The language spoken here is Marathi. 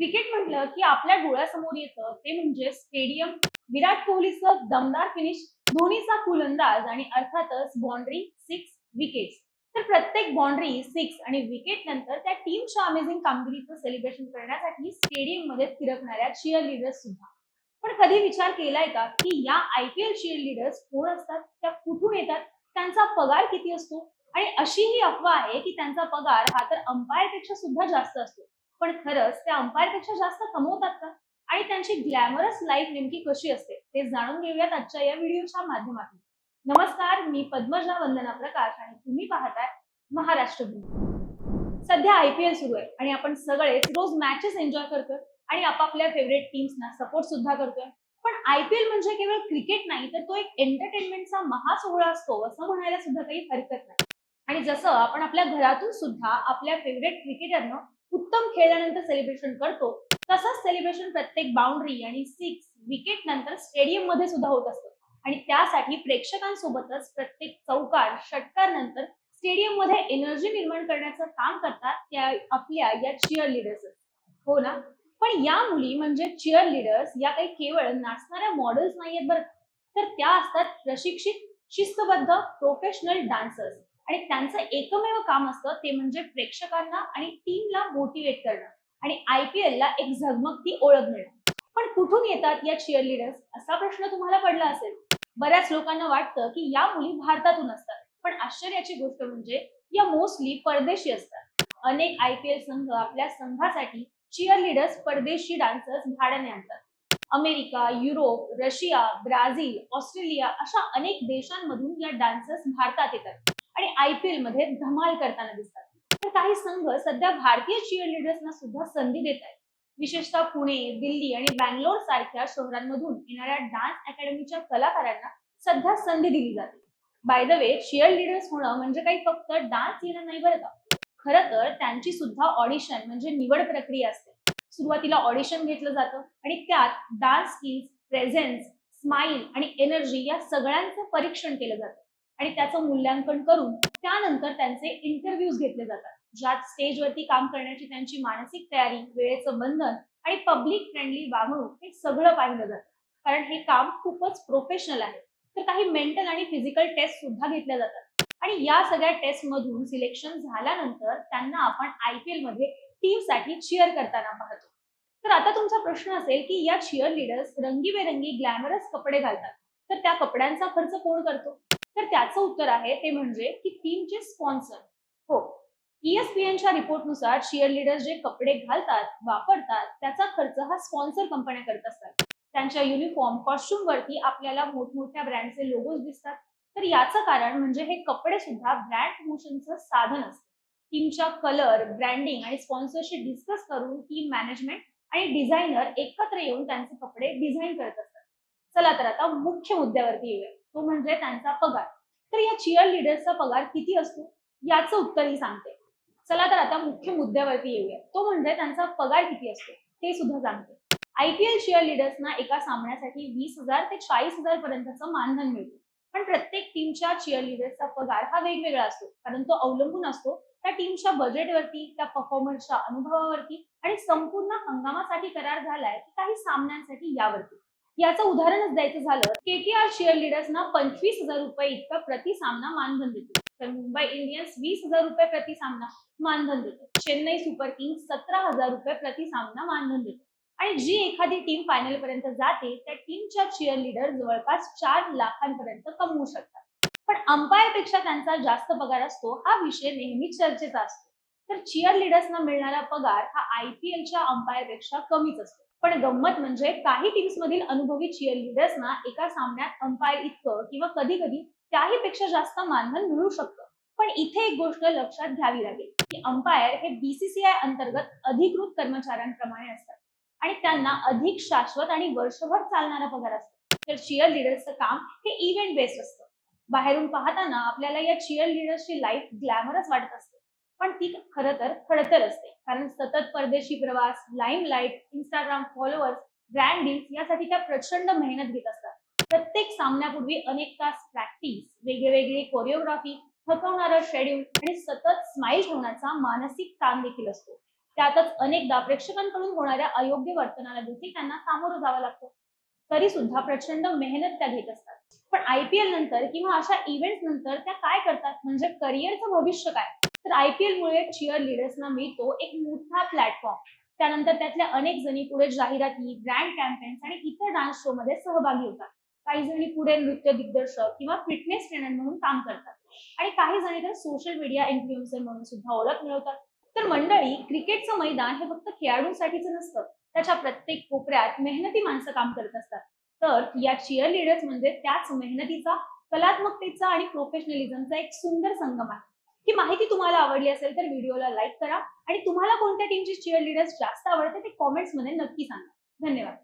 क्रिकेट म्हटलं की आपल्या डोळ्यासमोर येतं. ते म्हणजे स्टेडियम विराट कोहलीचं दमदार फिनिश धोनीचा फुलंदाज आणि अर्थातच बाउंड्री सिक्स विकेट्स तर प्रत्येक बाउंड्री सिक्स आणि विकेट नंतर त्या टीमच्या अमेझिंग कामगिरीचं सेलिब्रेशन करण्यासाठी स्टेडियममध्ये फिरकणाऱ्या चिअर लिडर्स सुद्धा. पण कधी विचार केलाय का की या I P L cheerleaders कोण असतात? त्या कुठून येतात? त्यांचा पगार किती असतो? आणि अशी ही अफवा आहे की त्यांचा पगार हा तर अंपायरपेक्षा सुद्धा जास्त असतो. पण खरंच त्या अंपायरपेक्षा जास्त कमवतात का? आणि त्यांची ग्लॅमरस लाईफ नेमकी कशी असते? ते जाणून घेऊयात आजच्या या व्हिडिओच्या माध्यमातून. नमस्कार मी पद्मजा वंदना प्रकाश आणि तुम्ही पाहताय महाराष्ट्र सध्या आय पी एल सुरू आहे आणि आपण सगळेच रोज मॅचेस एन्जॉय करतोय आणि आपापल्या फेवरेट टीम्सना सपोर्ट सुद्धा करतोय. पण आय पी एल म्हणजे केवळ क्रिकेट नाही तर तो एक एंटरटेनमेंटचा महासोहळा असतो असं म्हणायला सुद्धा काही हरकत नाही. आणि जसं आपण आपल्या घरातून सुद्धा आपल्या फेवरेट क्रिकेटरनं उत्तम खेळल्यानंतर सेलिब्रेशन करतो. तसंच सेलिब्रेशन प्रत्येक बाउंड्री आणि सिक्स विकेट नंतर स्टेडियममध्ये सुद्धा होत असतं. आणि त्यासाठी प्रेक्षकांसोबतच प्रत्येक चौकार षटकार नंतर स्टेडियममध्ये एनर्जी निर्माण करण्याचं काम करतात त्या आपल्या या चिअर लिडर्स हो ना? पण या मुली म्हणजे चिअर लिडर्स या काही केवळ नाचणाऱ्या मॉडेल्स नाहीयेत बरं तर त्या असतात प्रशिक्षित शिस्तबद्ध प्रोफेशनल डान्सर्स आणि त्यांचं एकमेव काम असतं ते म्हणजे प्रेक्षकांना आणि टीमला मोटिवेट करणं. आणि आय पी एलला एक झगमगती ओळख मिळणं. पण कुठून येतात या चिअर लिडर्स असा प्रश्न तुम्हाला पडला असेल. बऱ्याच लोकांना वाटतं की या मुली भारतातून असतात. पण आश्चर्याची गोष्ट म्हणजे या मोस्टली परदेशी असतात. अनेक आय पी एल संघ आपल्या संघासाठी चिअर लिडर्स परदेशी डान्सर्स भाड्याने आणतात. America Europe Russia Brazil Australia अशा अनेक देशांमधून या डान्सर्स भारतात येतात. आयपीएल आय पी मध्ये धमाल करताना दिसतात. तर काही संघ सध्या भारतीय चिअर लिडर्सना सुद्धा संधी देत आहेत. विशेषतः पुणे दिल्ली आणि बँगलोर सारख्या शहरांमधून येणाऱ्या डान्स अकॅडमीच्या कलाकारांना सध्या संधी दिली जाते. By the way cheerleaders होणं म्हणजे काही फक्त डान्स येणं नाही बरं का? खरं तर त्यांची सुद्धा ऑडिशन म्हणजे निवड प्रक्रिया असते. सुरुवातीला ऑडिशन घेतलं जातं आणि त्यात डान्स स्किल्स प्रेझेन्स स्माइल आणि एनर्जी या सगळ्यांचं परीक्षण केलं जातं. आणि त्याचं मूल्यांकन करून त्यानंतर त्यांचे इंटरव्ह्यूज घेतले जातात. ज्यात स्टेजवरती काम करण्याची त्यांची मानसिक तयारी वेळेचं बंधन आणि पब्लिक फ्रेंडली वागणूक हे सगळं पाहिलं जातं. कारण हे काम खूपच प्रोफेशनल आहे. तर काही मेंटल आणि फिजिकल टेस्ट सुद्धा घेतल्या जातात. आणि या सगळ्या टेस्ट मधून सिलेक्शन झाल्यानंतर त्यांना आपण आय पी एलमध्ये टीमसाठी चिअर करताना पाहतो. तर आता तुमचा प्रश्न असेल की या चिअर लिडर्स रंगीबेरंगी ग्लॅमरस कपडे घालतात. तर त्या कपड्यांचा खर्च कोण करतो? तर त्याचं उत्तर आहे ते म्हणजे की टीमचे स्पॉन्सर हो. ईएसपीएनच्या रिपोर्टनुसार चिअर लीडर्स जे कपडे घालतात वापरतात त्याचा खर्च हा स्पॉन्सर कंपन्या करत असतात. त्यांच्या युनिफॉर्म कॉस्ट्युम वरती आपल्याला मोठमोठ्या ब्रँडचे लोगोज दिसतात. तर याचं कारण म्हणजे हे कपडे सुद्धा ब्रँड प्रमोशनचं साधन असतं. टीमच्या कलर ब्रँडिंग आणि स्पॉन्सरशी डिस्कस करून टीम मॅनेजमेंट आणि डिझायनर एकत्र येऊन त्यांचे कपडे डिझाईन करत असतात. चला तर आता मुख्य मुद्द्यावरती येऊया. तो म्हणजे त्यांचा पगार. तर या चिअर लिडर्सचा पगार किती असतो? याचं उत्तरही सांगते. चला तर आता मुख्य मुद्द्यावरती येऊया. तो म्हणजे त्यांचा पगार किती असतो? ते सुद्धा सांगते. आयपीएल चिअर लिडर्सना एका सामन्यासाठी वीस हजार ते चाळीस हजार पर्यंतचं मानधन मिळतं. पण प्रत्येक टीमच्या चिअर लिडर्सचा पगार हा वेगवेगळा असतो. कारण तो अवलंबून असतो त्या टीमच्या बजेटवरती त्या परफॉर्मन्सच्या अनुभवावरती आणि संपूर्ण हंगामासाठी करार झालाय की काही सामन्यांसाठी यावरती. याचं उदाहरणच द्यायचं झालं के के आर चिअर लिडर्सना पंचवीस हजार रुपये इतका प्रति सामना मानधन देतो. तर मुंबई इंडियन्स वीस हजार रुपये प्रति सामना मानधन देतो. चेन्नई सुपर किंग्स सतरा हजार रुपये प्रति सामना मानधन देतो. आणि जी एखादी टीम फायनल पर्यंत जाते त्या टीमच्या चिअर लिडर जवळपास चार लाखांपर्यंत कमवू शकतात. पण अंपायरपेक्षा त्यांचा जास्त पगार असतो हा विषय नेहमी चर्चेचा असतो. तर चिअर लिडर्सना मिळणारा पगार हा आय पी एलच्या अंपायरपेक्षा कमीच असतो. पण गंमत म्हणजे काही टीम्स मधील अनुभवी चिअर लिडर्सना एका सामन्यात अंपायर इतकं किंवा कधी कधी त्याही पेक्षा जास्त मानधन मिळू शकतं. पण इथे एक गोष्ट लक्षात घ्यावी लागेल की अंपायर हे बीसीसीआय अंतर्गत अधिकृत कर्मचाऱ्यांप्रमाणे असतात. आणि त्यांना अधिक शाश्वत आणि वर्षभर चालणारा पगार असतो. तर चिअर लिडर्सचं काम हे इव्हेंट बेस्ड असतं. बाहेरून पाहताना आपल्याला या चिअर लिडर्सची लाईफ ग्लॅमरच वाटत असते. पण ती खरं तर खडतर असते. कारण सतत परदेशी प्रवास limelight Instagram followers brand deals यासाठी त्या प्रचंड मेहनत घेत असतात. प्रत्येक सामन्यापूर्वी अनेक तास प्रॅक्टिस वेगवेगळी कोरिओग्राफी थकवणारा शेड्यूल आणि सतत स्माइल ठेवण्याचा मानसिक ताण देखील असतो. त्यातच अनेकदा प्रेक्षकांकडून होणाऱ्या अयोग्य वर्तनाला देखील त्यांना सामोरं जावं लागतं. तरी सुद्धा प्रचंड मेहनत त्या घेत असतात. पण आयपीएल नंतर किंवा अशा इव्हेंट नंतर त्या काय करतात? म्हणजे करिअरचं भविष्य काय? तर आयपीएल मुळे चिअर लिडर्सना मिळतो एक मोठा प्लॅटफॉर्म त्यानंतर त्यातल्या अनेक जणी पुढे जाहिराती ब्रँड कॅम्पेन्स आणि इतर डान्स शो मध्ये सहभागी होतात. काही जणी पुढे नृत्य दिग्दर्शक किंवा फिटनेस ट्रेनर म्हणून काम करतात. आणि काही जणी तर सोशल मीडिया इन्फ्लुएन्सर म्हणून सुद्धा ओळख मिळवतात. तर मंडळी क्रिकेटचं मैदान हे फक्त खेळाडूंसाठीच नसतं. त्याच्या प्रत्येक कोपऱ्यात मेहनती माणसं काम करत असतात. तर या चिअर लिडर्स म्हणजे त्याच मेहनतीचा कलात्मकतेचा आणि प्रोफेशनलिझमचा एक सुंदर संगम आहे. ही माहिती तुम्हाला आवडली असेल तर व्हिडिओला लाईक करा आणि तुम्हाला कोणत्या टीमची चिअर लिडर्स जास्त आवडते ते कॉमेंट्समध्ये नक्की सांगा. धन्यवाद.